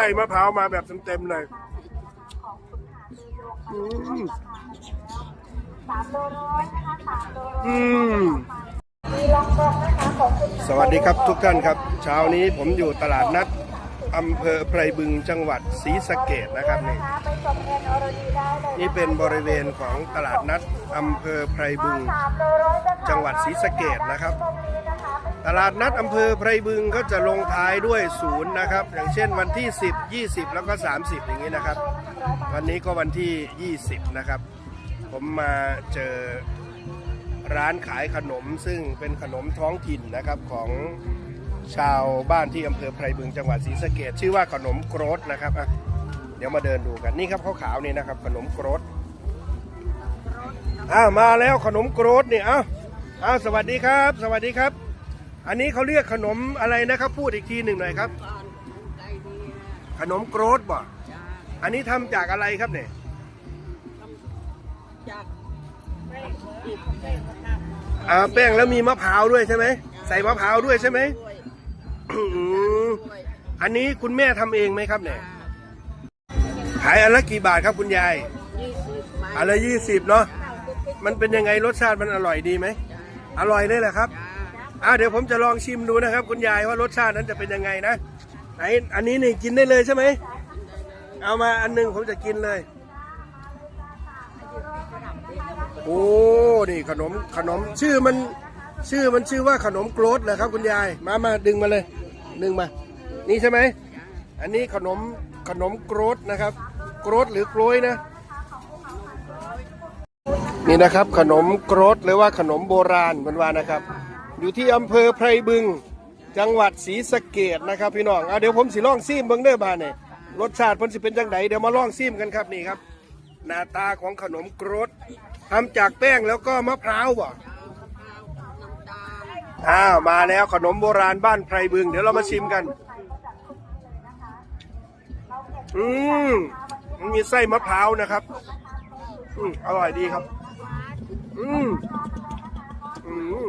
ส่มะพร้าวมาแบบเต็มๆเลยอืมสามโลร้อยนะคะสามโลร้อยอืมมีลองกองนะคะขอบคุณสวัสดีครับทุกท่านครับ เช้านี้ผมอยู่ตลาดนัด อำเภอไพรบึงจังหวัดศรีสะเกดนะครับนี่นะคะไปชมเอ็นออร์ดีได้เลยนี่เป็นบริเวณของตลาดนัดอำเภอไพรบึงสามโลร้อยจะขายจังหวัดศรีสะเกษนะครับตรงนี้นะคะตลาดนัดอำเภอไพรบึงก็จะลงท้ายด้วยศูนย์นะครับ อย่างเช่นวันที่ 10 20 แล้วก็ 30 อย่างนี้นะครับ วันนี้ก็วันที่ 20 นะครับ ผมมาเจอร้านขายขนมซึ่งเป็นขนมท้องถิ่นนะครับของ ชาวบ้านที่อำเภอไพรบึงจังหวัดศรีสะเกดชื่อว่าขนมโกรธนะครับอะเดี๋ยวมาเดินดูกันนี่ครับขาวๆนี่นะครับ ขนมโกรธอ้ามาแล้วขนมโกรธนี่เอ้าอ้าวสวัสดีครับ สวัสดีครับ อันนี้เขาเรียกขนมอะไรนะครับ พูดอีกทีหนึ่งหน่อยครับ ขนมโกรธบ่อันนี้ทำจากอะไรครับเนี่ยอ่าแป้งแล้วมีมะพร้าวด้วยใช่ไหมใส่มะพร้าวด้วยใช่ไหม อืมอันนี้คุณแม่ทำเองไหมครับเนี่ย ขายอันละกี่บาทครับคุณยายอันละยี่สิบเนาะ มันเป็นยังไงรสชาติมันอร่อยดีไหม อร่อยเลยแหละครับ อ่าเดี๋ยวผมจะลองชิมดูนะครับ คุณยายว่ารสชาตินั้นจะเป็นยังไงนะไหนอันนี้นี่กินได้เลยใช่ไหม เอามาอันหนึงผมจะกินเลย โอ้ นี่ขนมขนมชื่อมันชื่อมันชื่อว่าขนมโกรธเหรอครับ คุณยาย มามาดึงมาเลย ดึงมา นี่ใช่ไหม อันนี้ขนมขนมกรธนะครับ กรธหรือโกรยนะ นี่นะครับขนมกรธหรือว่าขนมโบราณมันว่านะครับ อยู่ที่อำเภอไพรบึง จังหวัดศรีสะเกดนะครับพี่น้องเอาเดี๋ยวผมสิลองซิมเบิ้งเด้อบ้านเนี่ยรสชาติเพิ่นสิเป็นจังไดเดี๋ยวมาลองซิมกันครับนี่ครับ หน้าตาของขนมกรธทำจากแป้งแล้วก็มะพร้าวบ่ อ้าวมาแล้วขนมโบราณบ้านไพรบึง เดี๋ยวเรามาชิมกัน อืมมีไส้มะพร้าวนะครับ อืมอร่อยดีครับ อืมอืม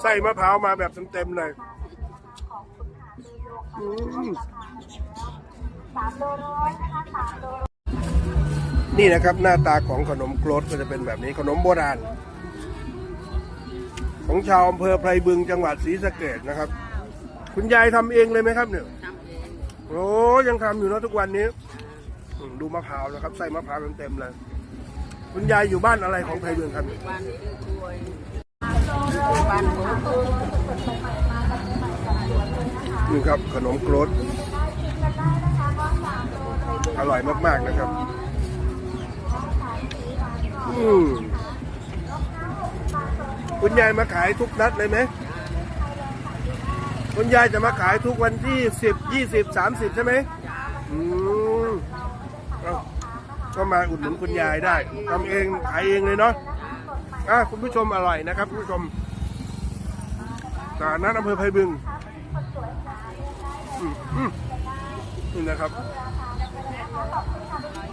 ไส้มะพร้าวมาแบบเต็มๆเลยอืมนี่นะครับหน้าตาของขนมโกรธก็จะเป็นแบบนี้ขนมโบราณ ของชาวอำเภอไพรบึงจังหวัดศรีสะเกดนะครับ คุณยายทำเองเลยไหมครับเนี่ยโอ้ยังทำอยู่เนอะทุกวันนี้อืมดูมะพร้าวนะครับใส่มะพร้าวเต็มๆเลย คุณยายอยู่บ้านอะไรของไพรบึงครับบ้านนี้กล้วยบ้านผมนี่ครับขนมโกรธอร่อยมาก ๆ นะครับ อืม คุณยายมาขายทุกนัดเลยไหมคุณยายจะมาขายทุกวันที่สิบยี่สิบสามสิบใช่ไหมอืมเอาก็มาอุดหนุนคุณยายได้ทำเองขายเองเลยเนาะอะคุณผู้ชมอร่อยนะครับคุณผู้ชมตลาดนัดอำเภอไพบึงอืมอืมนี่นะครับ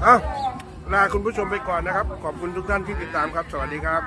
เอาลาคุณผู้ชมไปก่อนนะครับ ขอบคุณทุกท่านที่ติดตามครับ สวัสดีครับ